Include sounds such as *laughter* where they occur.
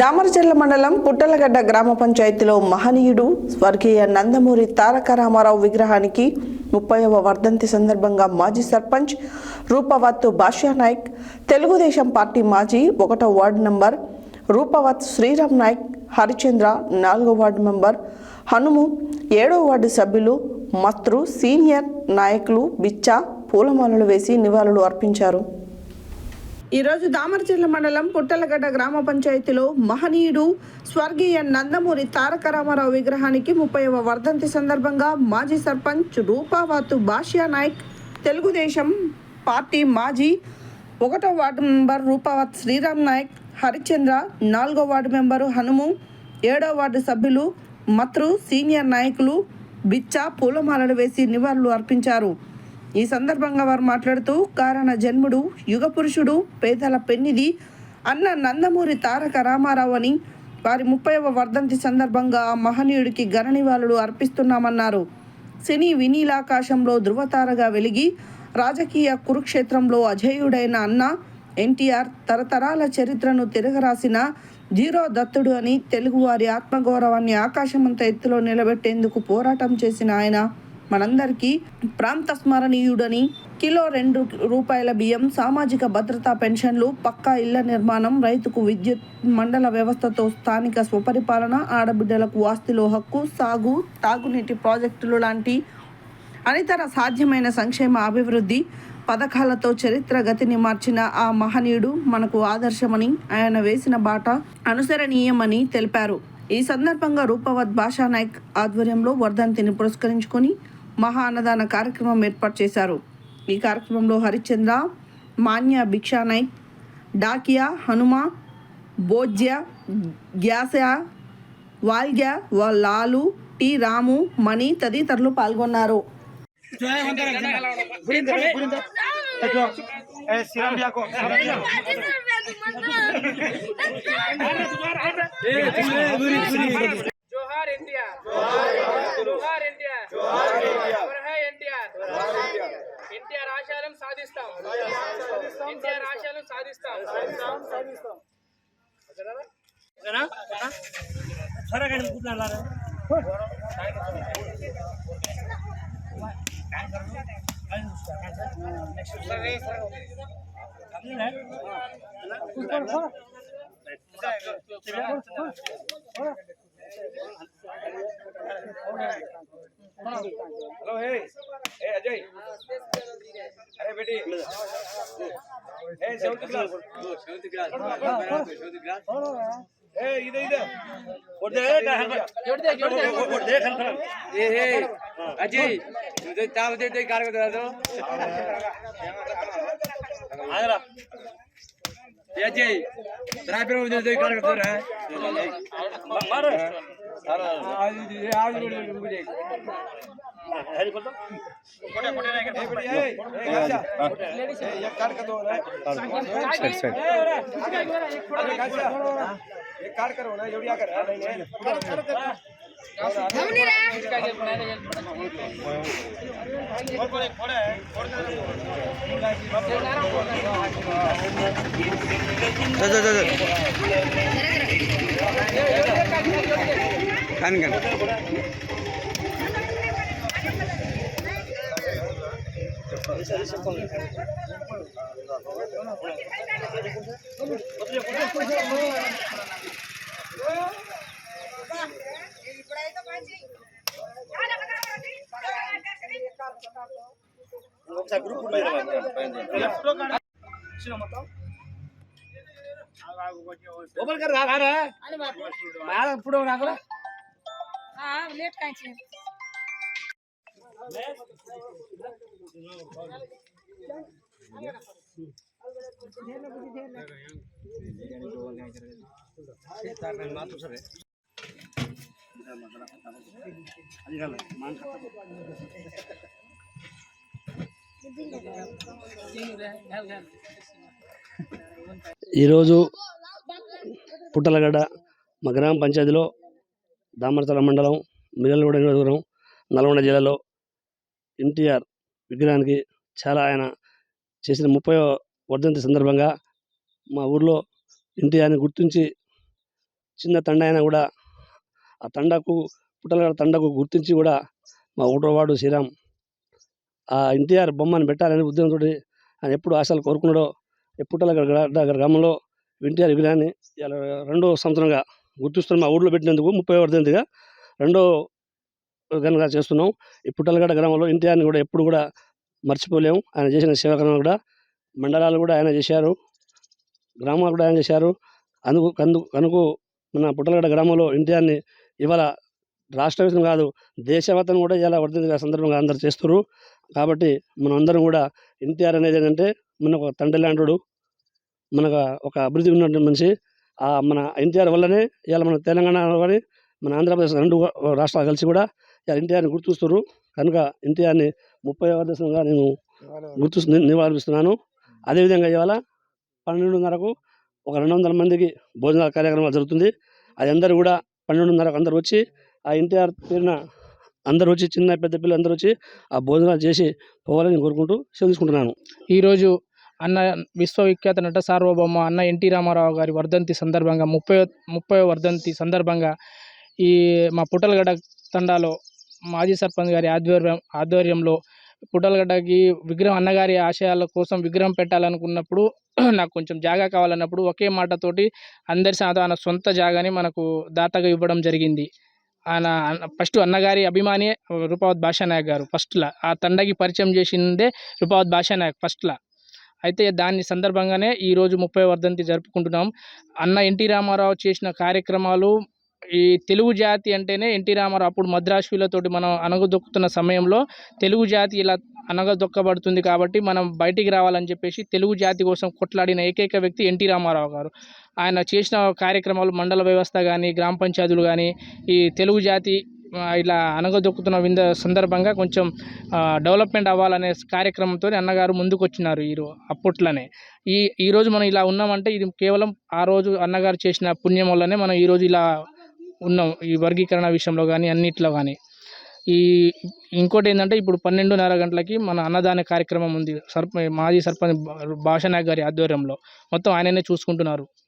దామరచెర్ల మండలం పుట్టలగడ్డ గ్రామ పంచాయతీలో మహనీయుడు స్వర్గీయ నందమూరి తారక రామారావు విగ్రహానికి ముప్పైవ వర్ధంతి సందర్భంగా మాజీ సర్పంచ్ రూపవత్ భాష్యా నాయక్ తెలుగుదేశం పార్టీ మాజీ ఒకటో వార్డు నంబర్ రూపవత్ శ్రీరామ్ నాయక్ హరిచంద్ర నాలుగో వార్డు మెంబర్ హనుము ఏడో వార్డు సభ్యులు మత్రు సీనియర్ నాయకులు బిచ్చా పూలమాలలు వేసి నివాళులు అర్పించారు. ఈరోజు దామరచెర్ల మండలం పుట్టలగడ్డ గ్రామ పంచాయతీలో మహనీయుడు స్వర్గీయ నందమూరి తారక రామారావు విగ్రహానికి ముప్పైవ వర్ధంతి సందర్భంగా మాజీ సర్పంచ్ రూపావాతు బాషియా నాయక్ తెలుగుదేశం పార్టీ మాజీ ఒకటో వార్డు మెంబర్ రూపావత్ శ్రీరామ్ నాయక్ హరిచంద్ర నాలుగో వార్డు మెంబరు హనుము ఏడో వార్డు సభ్యులు మత్రు సీనియర్ నాయకులు బిచ్చా పూలమాలలు వేసి నివాళులు అర్పించారు. ఈ సందర్భంగా వారు మాట్లాడుతూ కారణ జన్ముడు యుగ పురుషుడు పేదల పెన్నిది అన్న నందమూరి తారక రామారావు అని వారి ముప్పైవ వర్ధంతి సందర్భంగా ఆ మహనీయుడికి ఘన నివాళులు అర్పిస్తున్నామన్నారు. సినీ వినీలాకాశంలో ధృవతారగా వెలిగి రాజకీయ కురుక్షేత్రంలో అజేయుడైన అన్న ఎన్టీఆర్ తరతరాల చరిత్రను తిరగరాసిన జీరో దత్తుడు అని తెలుగువారి ఆత్మగౌరవాన్ని ఆకాశమంత ఎత్తులో నిలబెట్టేందుకు పోరాటం చేసిన ఆయన మనందరికీ ప్రాంత స్మరణీయుడని కిలో రెండు రూపాయల బియ్యం సామాజిక భద్రతా పెన్షన్లు పక్కా ఇళ్ళ నిర్మాణం రైతుకు విద్యుత్ మండల వ్యవస్థతో స్థానిక స్వపరిపాలన ఆడబిడ్డలకు ఆస్తిలో హక్కు సాగు తాగునీటి ప్రాజెక్టులు లాంటి అనితర సాధ్యమైన సంక్షేమ అభివృద్ధి పథకాలతో చరిత్ర గతిని మార్చిన ఆ మహనీయుడు మనకు ఆదర్శమని ఆయన వేసిన బాట అనుసరణీయమని తెలిపారు. ఈ సందర్భంగా రూపవత్ భాషా నాయక్ ఆధ్వర్యంలో వర్ధంతిని పురస్కరించుకొని మహా అన్నదాన కార్యక్రమం ఏర్పాటు చేశారు. ఈ కార్యక్రమంలో హరిచంద్ర మాన్య భిక్షా నాయక్ డాకియా హనుమ భోజ్య గ్యాస వాల్గ్య లాలు టి రాము మణి తదితరులు పాల్గొన్నారు. खरा गाडी कुठला आला हेलो हे हे अजय अरे बेटी हे seventh class seventh class seventh class हे इधर इधर అజయ్ నువ్వు తాగుతే కారగదు అజయ్ ద్రాపి కారగదురా అది एक कार्ड करो ना जोड़िया कर हमने रे इसका गेम बनाने जल और पर एक फोड़ा है फोड़ दे ना जा जा जा कान कान Ah, lihat kan sih. ఈరోజు పుట్టలగడ్డ మా గ్రామ పంచాయతీలో దామరతల మండలం మిగలగూడ నియోజకవర్గం నల్గొండ జిల్లాలో ఎన్టీఆర్ విగ్రహానికి చాలా ఆయన చేసిన ముప్పై వర్ధంతి సందర్భంగా మా ఊర్లో ఎన్టీఆర్ని గుర్తించి చిన్న తండ అయినా కూడా ఆ తండకు పుట్టలగడ తండకు గుర్తించి కూడా మా ఒకటో శ్రీరామ్ ఆ ఎన్టీఆర్ బొమ్మను పెట్టాలనే ఉద్యమంతో ఆయన ఎప్పుడు ఆశలు కోరుకున్నాడో పుట్టలగడ గ్రామంలో ఎన్టీఆర్ విగ్రహాన్ని రెండో సంవత్సరంగా గుర్తిస్తున్న మా ఊళ్ళో పెట్టినందుకు ముప్పై వర్ధంతిగా రెండో విధంగా చేస్తున్నాం. ఈ పుట్టలగడ గ్రామంలో ఎన్టీఆర్ని కూడా ఎప్పుడు కూడా మర్చిపోలేము ఆయన చేసిన సేవకరణ కూడా మండలాలు కూడా ఆయన చేశారు. గ్రామాలు కూడా ఆయన చేశారు. అందుకు కందు కనుక మన పుట్టలగడ గ్రామంలో ఎన్టీఆర్ని ఇవాళ రాష్ట్ర వ్యాప్తం కాదు దేశవ్యాప్తం కూడా ఇలా వర్ధంతి సందర్భంగా అందరు చేస్తారు కాబట్టి మనం అందరం కూడా ఎన్టీఆర్ అనేది ఏంటంటే మన ఒక తండ్రి లాంటి మనకు ఒక అభివృద్ధి ఉన్నటువంటి మనిషి. ఆ మన ఎన్టీఆర్ వల్లనే ఇవాళ మన తెలంగాణలో కానీ మన ఆంధ్రప్రదేశ్ రెండు రాష్ట్రాలు కలిసి కూడా ఎన్టీఆర్ని గుర్తుస్తారు కనుక ఎన్టీఆర్ని ముప్పై దశంగా నేను గుర్తు నివాళిస్తున్నాను అదేవిధంగా ఇవాళ పన్నెండున్నరకు ఒక రెండు వందల మందికి భోజనాల కార్యక్రమాలు జరుగుతుంది. అది అందరూ కూడా పన్నెండున్నరకు అందరూ వచ్చి ఆ ఎన్టీఆర్ పేరున అందరూ వచ్చి చిన్న పెద్ద పిల్లలు అందరూ వచ్చి ఆ భోజనాలు చేసి పోవాలని కోరుకుంటూ చదువుకుంటున్నాను ఈరోజు అన్న విశ్వవిఖ్యాత నట సార్వభౌమ అన్న ఎన్టీ రామారావు గారి వర్ధంతి సందర్భంగా ముప్పై ముప్పై వర్ధంతి సందర్భంగా ఈ మా పుట్టలగడ తండాలో మాజీ సర్పంచ్ గారి ఆధ్వర్యం ఆధ్వర్యంలో పుట్టలగడ్డకి విగ్రహం అన్నగారి ఆశయాల కోసం విగ్రహం పెట్టాలనుకున్నప్పుడు *clears throat* నాకు కొంచెం జాగా కావాలన్నప్పుడు ఒకే మాటతోటి అందరి సాధారణ సొంత జాగాని మనకు దాతగా ఇవ్వడం జరిగింది. ఆయన ఫస్ట్ అన్నగారి అభిమాని రూపావత్ భాషానాయక్ గారు ఫస్ట్లా. ఆ తండకి పరిచయం చేసిందే రూపావత్ భాషానాయక్ ఫస్ట్లా. అయితే దాని సందర్భంగానే ఈరోజు ముప్పై వర్ధంతి జరుపుకుంటున్నాం. అన్న ఎన్టీ రామారావు చేసిన కార్యక్రమాలు ఈ తెలుగు జాతి అంటేనే ఎన్టీ రామారావు అప్పుడు మద్రాసులతోటి మనం అనగదొక్కుతున్న సమయంలో తెలుగు జాతి ఇలా అనగదొక్కబడుతుంది కాబట్టి మనం బయటికి రావాలని చెప్పేసి తెలుగు జాతి కోసం కొట్లాడిన ఏకైక వ్యక్తి ఎన్టీ రామారావు గారు. ఆయన చేసిన కార్యక్రమాలు మండల వ్యవస్థ కానీ గ్రామ పంచాయతీలు కానీ ఈ తెలుగు జాతి ఇలా అనగదొక్కుతున్న వింద సందర్భంగా కొంచెం డెవలప్మెంట్ అవ్వాలనే కార్యక్రమంతో అన్నగారు ముందుకు వచ్చినారు ఈ అప్పట్లోనే. ఈ ఈరోజు మనం ఇలా ఉన్నామంటే ఇది కేవలం ఆ రోజు అన్నగారు చేసిన పుణ్యం వల్లనే మనం ఈరోజు ఇలా ఉన్నాం ఈ వర్గీకరణ విషయంలో కానీ అన్నిట్లో కానీ. ఈ ఇంకోటి ఏంటంటే ఇప్పుడు పన్నెండున్నర గంటలకి మన అన్నదాన కార్యక్రమం ఉంది. సర్ప మాజీ సర్పంచ్ భాషనాయక్ గారి ఆధ్వర్యంలో. మొత్తం ఆయననే చూసుకుంటున్నారు.